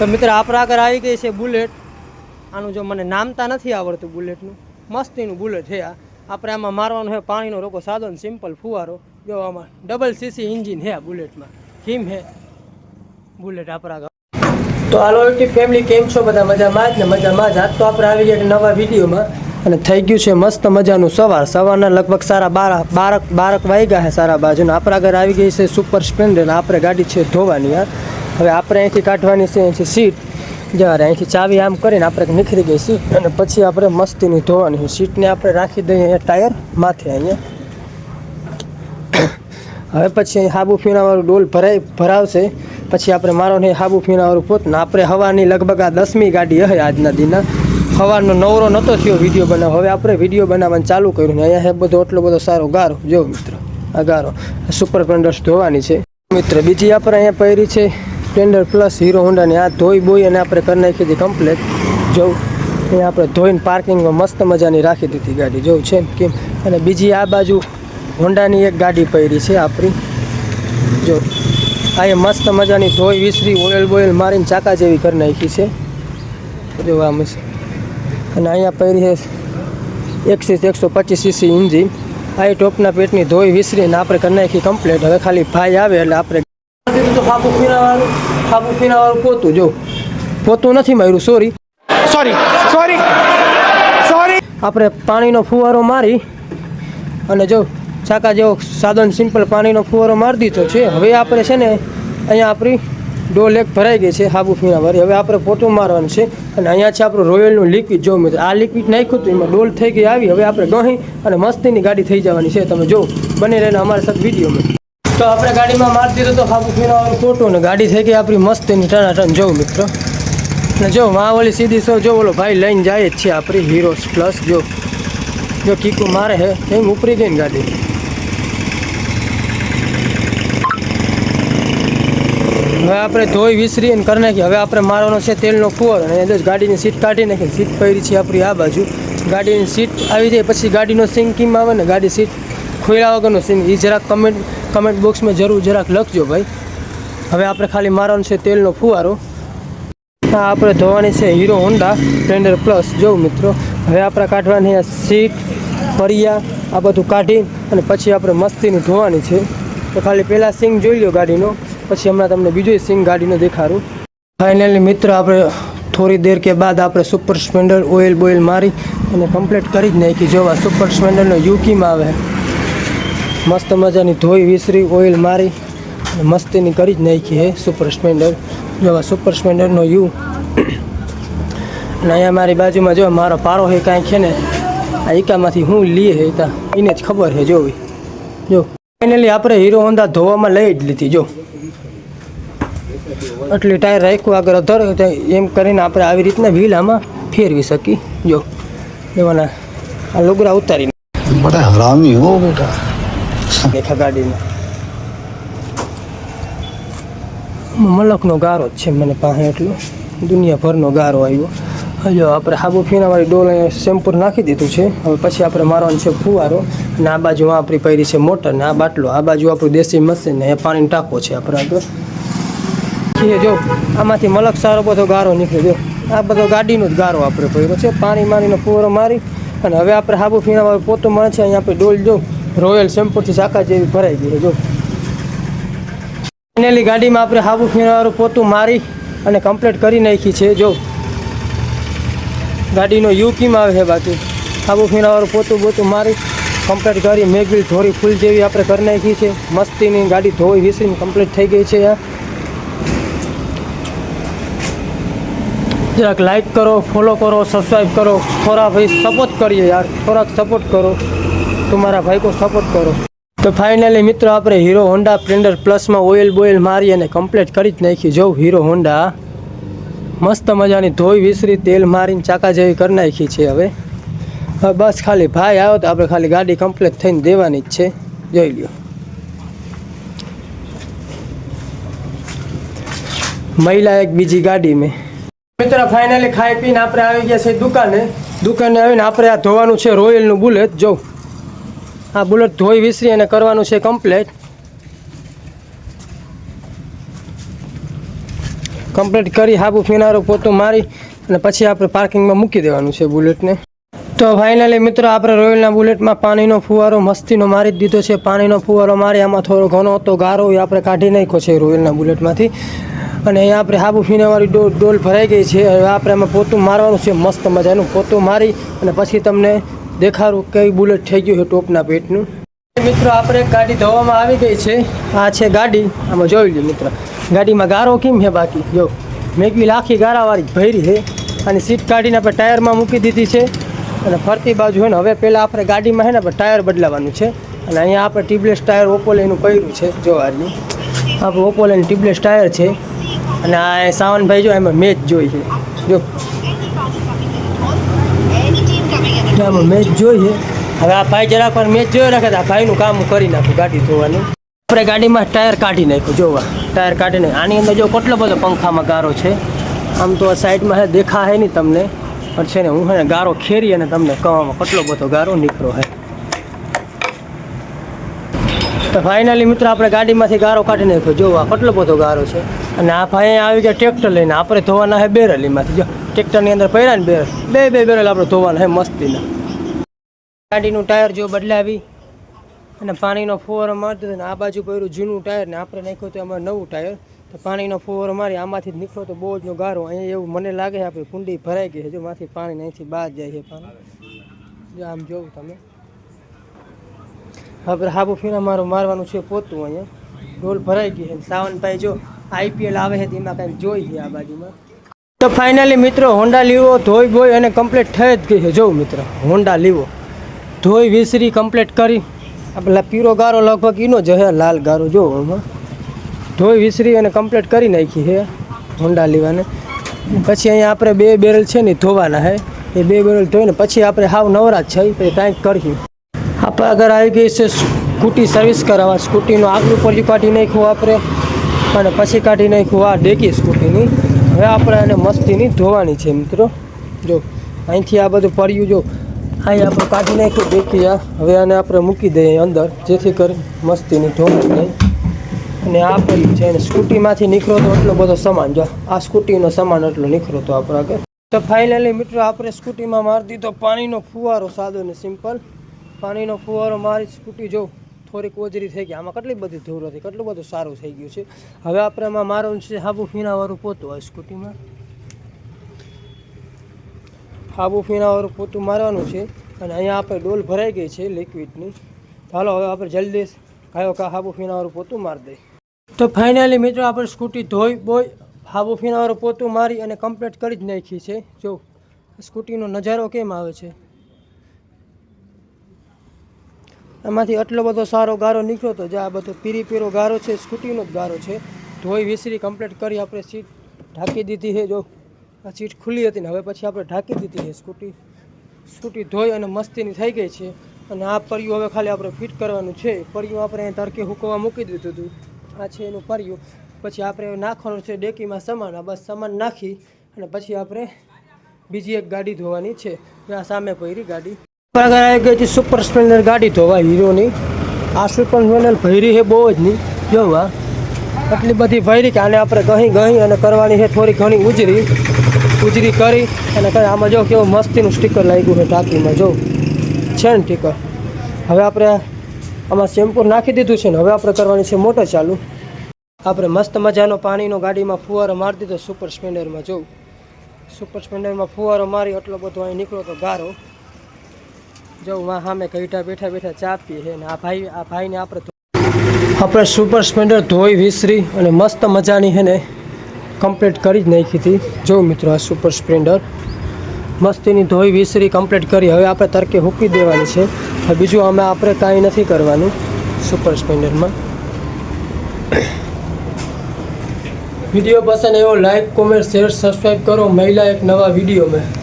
તો મિત્ર આપણા આગળ આવી ગઈ છે બુલેટ. આનું જો મને નામતા નથી આવડતું બુલેટનું. મસ્તીનું બુલેટ છે આ. આપણે આમાં મારવાનું છે પાણીનો રોકો સાદો ને સિમ્પલ ફુવારો. જો આમાં ડબલ સીસી ઇન્જિન છે આ બુલેટમાં. હિમ છે બુલેટ આપણા આગળ તો હાલો યુટ્યુબ ફેમિલી કેમ છો? બધા મજામાં જ ને મજામાં જ. આજ તો આપણે આવી ગયા નવા વિડીયોમાં. અને થઈ ગયું છે મસ્ત મજાનું સવાર. સવારના લગભગ સારા બાર, બારક બારક વાગ્યા છે સારા બાજુના. આપણા ઘરે આવી ગઈ છે સુપર સ્પ્લેન્ડર આપણે ગાડી છે ધોવાની યાર હવે આપણે અહીંથી કાઢવાની છે, અહીંથી સીટ. જ્યારે અહીંથી ચાવી આમ કરીને આપણે નીકળી ગઈ સીટ અને પછી આપણે મસ્તીની ધોવાની છે. સીટને આપણે રાખી દઈએ અહીંયા ટાયર માથે અહીંયા. હવે પછી અહીં હાબુ ફીણાવાળું ડોલ ભરાય, ભરાવશે. પછી આપણે મારો નહીં હાબુ ફીણાવાળું પોત ને આપણે હવાની લગભગ આ દસમી ગાડી હશે આજના દિનના હવાનો નવરો નહોતો થયો વીડિયો બનાવ. હવે આપણે વીડિયો બનાવવાનું ચાલુ કર્યું ને અહીંયા હે બધો એટલો બધો સારો ગારો. જો મિત્ર, આ ગારો. સુપર સ્પ્લેન્ડર્સ ધોવાની છે. મિત્ર, બીજી આપણે અહીંયા પહેરી છે. સ્પ્લેન્ડર પ્લસ હીરો હોન્ડાની આ ધોઈ બોઈ અને આપણે કરી નાખી હતી કમ્પ્લેટ જોઉં અહીંયા આપણે ધોઈને પાર્કિંગમાં મસ્ત મજાની રાખી દીધી ગાડી. જવું છે કેમ? અને બીજી આ બાજુ હોન્ડાની એક ગાડી પહેરી છે આપણી. જો, આ એ મસ્ત મજાની ધોઈ વિસરી, ઓઇલ બોઇલ મારીને ચાકા જેવી કરી નાખી છે. જો આ અને અહીંયા પહેરી છે એકસીસ, એકસો પચીસ સીસી ઇન્જિન આ એ ટોપના પેટની ધોઈ વિસરીને આપણે કરી નાખી કમ્પ્લેટ હવે ખાલી ભાઈ આવે એટલે આપણે તો ફાફુ પીણાવાળું પોતું જો. પોતું નથી માર્યું સોરી સોરી સોરી સોરી આપણે પાણીનો ફુવારો મારી અને જો ચાકા જેવો સાધન સિમ્પલ પાણીનો ફુવારો મારી દીધો છે. હવે આપણે છે ને અહીંયા આપણી ડોલ એક ભરાઈ ગઈ છે હાબુ ફીણાવાળી હવે આપણે પોતું મારવાનું છે અને અહીંયા છે આપણું રોયલનું લિક્વિડ જો મિત્ર. આ લિક્વિડ નાખ્યું હતું એમાં ડોલ થઈ ગઈ આવી. હવે આપણે ગહી અને મસ્તીની ગાડી થઈ જવાની છે. તમે જો બની રહીને અમારા સાથે વિડીયોમાં તો આપણે ગાડીમાં મારી દીધું તો હાબુ ફેરવાનું ખોટું ને ગાડી થઈ ગઈ આપણી મસ્તીની ટનાટન જોઉં મિત્રો, ને જો માં ઓલી સીધી સો, જો ઓલો ભાઈ લઈને જાય જ છે આપણી હીરો પ્લસ જો જો કીકુ મારે હે, એમ ઉપરી ગઈ ને ગાડી. હવે આપણે ધોઈ વિસરી અને કરી નાખી હવે આપણે મારવાનો છે તેલનો કુવર અને દસ ગાડીની સીટ કાઢી નાખી સીટ પડી છે આપણી આ બાજુ. ગાડીની સીટ આવી જાય, પછી ગાડીનો સિંકિંગ આવે ને ગાડી સીટ ખોલ્યા વગરનો સિંગ એ જરાક કમેન્ટ કમેન્ટ બોક્સમાં જરૂર જરાક લખજો ભાઈ. હવે આપણે ખાલી મારવાનો છે તેલનો ફુવારો. હા આપણે ધોવાની છે હીરો હોન્ડા સ્પ્લેન્ડર પ્લસ જોઉં મિત્રો. હવે આપણે કાઢવાની આ સીટ ફરિયા આ બધું કાઢી અને પછી આપણે મસ્તીની ધોવાની છે. તો ખાલી પહેલાં સિંગ જોઈ લો ગાડીનો. પછી હમણાં તમને બીજો સિંગ ગાડીનો દેખાડું. ફાઇનલી મિત્ર, આપણે થોડી દેર કે બાદ આપણે સુપર સ્પ્લેન્ડર ઓઇલ બોઇલ મારી અને કમ્પ્લીટ કરી જ નાખી. જોવા સુપર સ્પ્લેન્ડરનો યુકીમાં આવે. મસ્ત મજાની ધોઈ વિસરી, ઓઇલ મારી મસ્તીની કરી જ નાખી હે સુપર સ્પ્લેન્ડર. જોવા સુપર સ્પ્લેન્ડરનો યુ. અને અહીંયા મારી બાજુમાં જો મારો પારો હે કાંઈ છે ને, આ ઈકામાંથી હું લીએ હે તા. એને જ ખબર છે જોવી. જો ફાઇનલી આપણે હીરો હોન્ડા ધોવામાં લઈ જ લીધી, જો. એટલે ટાયર રાખ્યું, આગળ અધર એમ કરીને આપણે આવી રીતના વ્હીલ આમાં ફેરવી શકી જો, એવાના આ લુગરા ઉતારીને. બડા હરામી હો બેટા. દેખા ગાડીમાં મલકનો ગારો જ છે મને પાસે એટલો દુનિયાભરનો ગારો આવ્યો હજો આપણે હાબુ ફીણાવાળી ડોલ અહીંયા શેમ્પૂર નાખી દીધું છે હવે પછી આપણે મારવાનો છે ફુવારો અને આ બાજુ આપણી પૈરી છે મોટર ને આ બાટલો આ બાજુ આપણું દેશી મશીન ને એ પાણીનો ટાંકો છે આપણે આગળ એ જો આમાંથી મલક સારો બધો ગારો નીકળ્યો જો આ બધો ગાડીનો જ ગારો આપણે પડ્યો છે પાણી મારીનો ફુવારો મારી અને હવે આપણે હાબુ ફીણાવાળું પોતું મળે છે અહીંયા આપણે ડોલ જો રોયલ શેમ્પૂરથી શાખા જેવી ભરાઈ ગઈ જો. ફાઇનલી ગાડીમાં આપણે હાબુ ફીણાવાળું પોતું મારી અને કમ્પ્લીટ કરી નાખી છે, જો. ગાડીનો યુકીમાં આવે છે બાકી. હાબુ ફીણાવાળું પોતું બોતું મારી કમ્પ્લીટ કરી, મેગીલ ધોરી ફૂલ જેવી આપણે કરી નાખી છે. મસ્તીની ગાડી ધોઈ વિસરીને કમ્પ્લીટ થઈ ગઈ છે જરાક લાઈક કરો ફોલો કરો સબસ્ક્રાઈબ કરો. થોડા ભાઈ સપોર્ટ કરીએ યાર. થોડાક સપોર્ટ કરો. તમારા ભાઈ કો સપોર્ટ કરો. તો ફાઇનલી મિત્રો, આપણે હીરો હોન્ડા સ્પ્લેન્ડર પ્લસમાં ઓઇલ બોઇલ મારી અને કમ્પ્લીટ કરી જ નાખી. જોઉં હીરો હોન્ડા મસ્ત મજાની ધોઈ વિસરી તેલ મારીને ચાકા જેવી કરી નાખી છે હવે. બસ ખાલી ભાઈ આવ્યો તો આપણે ખાલી ગાડી કમ્પ્લીટ થઈને દેવાની જ છે. જોઈ લ્યો. મહિલા એક બીજી ગાડી મેં મિત્રો ફાઇનલી ખાઈ પીને આપણે આવી ગયા છે દુકાને. દુકાને આવીને આપણે આ ધોવાનું છે રોયલનું બુલેટ. જો આ બુલેટ ધોઈ વિસરી અને કરવાનું છે કમ્પ્લેટ. કમ્પ્લેટ કરી હાબુ ફિનારો પોતું મારી અને પછી આપણે પાર્કિંગમાં મૂકી દેવાનું છે બુલેટને. તો ફાઇનલી મિત્રો, આપણે રોયલના બુલેટમાં પાણીનો ફુવારો મસ્તીનો મારી જ દીધો છે. પાણીનો ફુવારો મારી, આમાં થોડો ઘણો હતો, ગારો એ આપણે કાઢી નાખ્યો છે રોયલના બુલેટમાંથી. અને અહીંયા આપણે હાબુ ફીનાવાળી ડોલ ડોલ ભરાઈ ગઈ છે. હવે આપણે આમાં પોતું મારવાનું છે, મસ્ત મજાનું પોતું મારી અને પછી તમને દેખાડું કઈ બુલેટ થઈ ગયું છે ટોપના પેટનું. મિત્રો, આપણે ગાડી ધોવામાં આવી ગઈ છે. આ છે ગાડી. આમાં જોઈ લો મિત્રો. ગાડીમાં ગારો કેમ છે બાકી? જો, મેગવી લાખી ગારાવાળી ભરી છે અને સીટ કાઢીને આપણે ટાયરમાં મૂકી દીધી છે. અને ફરતી બાજુ હોય ને, હવે પહેલાં આપણે ગાડીમાં છે ને, આપણે ટાયર બદલાવાનું છે. અને અહીંયા આપણે ટ્યુબલેસ ટાયર ઓપોલેનું કર્યું છે. જો આર્યું આપણે ઓપોલેનું ટ્યુબલેસ ટાયર છે. અને આ સાવનભાઈ જો, એમાં મેચ જોઈ છે. જો જો આમાં મેચ જોઈએ. હવે આ ભાઈ જરાક પણ મેચ જોઈ રાખે આ ભાઈનું કામ કરી નાખું ગાડી ધોવાનું આપણે ગાડીમાં ટાયર કાઢી નાખ્યું, જોવા. ટાયર કાઢી નાખ્યું. આની અંદર જો કેટલો બધો પંખામાં ગારો છે. આમ તો સાઈડમાં દેખા નહીં તમને. પણ છે ને, હું હે ગારો ખેરી અને તમને કહવામાં કેટલો બધો ગારો નીકળો હે. તો ફાઇનલી મિત્રો, આપણે ગાડીમાંથી ગારો કાઢી નાખ્યો. જોવા, કેટલો બધો ગારો છે. અને આ ભાઈ આવી ગયા ટ્રેક્ટર લઈને. આપણે ધોવાના હે બેરલીમાંથી. જો ટ્રેક્ટરની અંદર પડ્યા ને બેરલ. બે બે બેરલ આપણે ધોવાના હે, મસ્તીના. ગાડીનું ટાયર જો બદલાવી અને પાણીનો ફુવારો મારતો ને આ બાજુ પડ્યું જૂનું ટાયર ને આપણે નાખ્યું તો એમાં નવું ટાયર. તો પાણીનો ફુવારો મારી આમાંથી જ નીકળ્યો તો બહુ જ નો ગારો. અહીંયા એવું મને લાગે છે આપણે કુંડી ભરાઈ ગઈ છે. જો માંથી પાણી અહીંથી બહાર જાય છે પાણી. જો આમ જોવું તમે. હવે હાબુ ફીરા મારું મારવાનું છે પોતું અહીંયા. ડોલ ભરાઈ ગઈ છે. સાવનભાઈ જો આઈપીએલ આવે છે તેમાં કંઈક જોઈ છે આ બાજુમાં. તો ફાઇનલી મિત્રો હોન્ડા લીવો ધોઈ બોઈ અને કમ્પ્લીટ થઈ જ ગઈ છે. જોઉં મિત્રો હોન્ડા લીવો ધોઈ વિસરી કમ્પ્લીટ કરી. પેલા પીરો ગારો લગભગ એનો જ હે લાલ ગારો જો આમાં. ધોઈ વિસરી અને કમ્પ્લીટ કરી નાખી હે હોન્ડા લીવાને. પછી અહીંયા આપણે બે બેરલ છે ને ધોવાના હે. એ બે બેરલ ધોઈને પછી આપણે હાવ નવરા જ છે પછી કાંઈક કર્યું આપણે આગળ આવી ગઈ છે સ્કૂટી સર્વિસ કરાવવા. સ્કૂટીનું આગલું પોલી કાઢી નાખ્યું આપણે. અને પછી કાઢી નાખ્યું આ ડેકી સ્કૂટીની. હવે આપણે એને મસ્તીની ધોવાની છે મિત્રો. જો અહીંથી આ બધું પડ્યું જો. અહીં આપણે કાઢી નાખ્યું દેખીયા હવે આને આપણે મૂકી દઈએ અંદર, જેથી કરી મસ્તીની ધોવાઈ નહીં અને આ પેલું છે અને સ્કૂટીમાંથી નીકળો તો એટલો બધો સામાન. જો, આ સ્કૂટીનો સામાન એટલો નીકળો તો આપણે આગળ તો ફાઇનલી મિત્રો, આપણે સ્કૂટીમાં મારી દીધો પાણીનો ફુવારો સાદો ને સિમ્પલ પાણીનો ફુવારો મારી સ્કૂટી જો થોડીક ઓજરી થઈ ગઈ. આમાં કેટલી બધી ધૂળ હતી, કેટલું બધું સારું થઈ ગયું છે. હવે આપણે એમાં મારું છે, હાબુ ફીણાવાળું પોતું આ સ્કૂટીમાં. હાબુ ફીણાવાળું પોતું મારવાનું છે અને અહીંયા આપણે ડોલ ભરાઈ ગઈ છે લિક્વિડની ચાલો હવે આપણે જલ્દી કયો કા હાબુ ફીણાવાળું પોતું મારી દઈએ. તો ફાઇનલી મિત્રો આપણે સ્કૂટી ધોઈ બોઈ હાબુ ફીણાવાળું પોતું મારી અને કમ્પ્લીટ કરી જ નાખી છે. જો, સ્કૂટીનો નજારો કેમ આવે છે? એમાંથી આટલો બધો સારો ગારો નીકળ્યો તો જે આ બધો પીરી પીરો ગારો છે, સ્કૂટીનો જ ગારો છે. ધોઈ વિસરી કમ્પ્લીટ કરી આપણે સીટ ઢાંકી દીધી છે, જો. આ સીટ ખુલ્લી હતી ને હવે પછી આપણે ઢાંકી દીધી છે સ્કૂટી. સ્કૂટી ધોઈ અને મસ્તીની થઈ ગઈ છે અને આ પરિયું હવે ખાલી આપણે ફિટ કરવાનું છે. પરિયું આપણે અહીંયા તડકે હુકવા મૂકી દીધું હતું. આ છે એનું પરિયું પછી આપણે નાખવાનું છે ડેકીમાં સામાન. આ બસ સામાન નાખી અને પછી આપણે બીજી એક ગાડી ધોવાની છે. આ સામે પડી ગાડી. આગળ આવી ગઈ છે સુપર સ્પ્લેન્ડર ગાડી ધોવા હીરોની. આ સુપર સ્પ્લેન્ડર ભૈરી છે બહુ જ નહીં જોવા એટલી બધી ભરી કે આને આપણે ગહી ગહી અને કરવાની છે થોડી ઘણી ઉજરી. ઉજરી કરી અને આમાં જો કેવું મસ્તીનું સ્ટીકર લાગ્યું છે ટાંકીમાં જો. છે ને સ્ટીકર હવે આપણે આમાં શેમ્પૂ નાખી દીધું છે ને, હવે આપણે કરવાની છે મોટર ચાલુ. આપણે મસ્ત મજાનો પાણીનો ગાડીમાં ફુવારો મારી દીધો સુપર સ્પેન્ડરમાં જોઉં સુપર સ્પ્લેન્ડરમાં ફુવારો મારી એટલો બધો અહીં નીકળો તો ગારો. જો માં સામે કઈટા બેઠા બેઠા ચા પીએ અને આ ભાઈ, આ ભાઈને આપણે આપણે સુપર સ્પ્લેન્ડર ધોઈ, વિસરી અને મસ્ત મજાની હેને કમ્પ્લીટ કરી જ નાખી હતી. જો મિત્રો આ સુપર સ્પ્લેન્ડર મસ્તીની ધોઈ, વિસરી કમ્પ્લીટ કરી. હવે આપણે તરકે હૂકી દેવાની છે. બીજું અમે આપણે કાંઈ નથી કરવાનું સુપર સ્પ્લેન્ડરમાં વીડિયો પસંદ એવો લાઈક કોમેન્ટ શેર સબસ્ક્રાઈબ કરો. મહિલા એક નવા વીડિયો મેં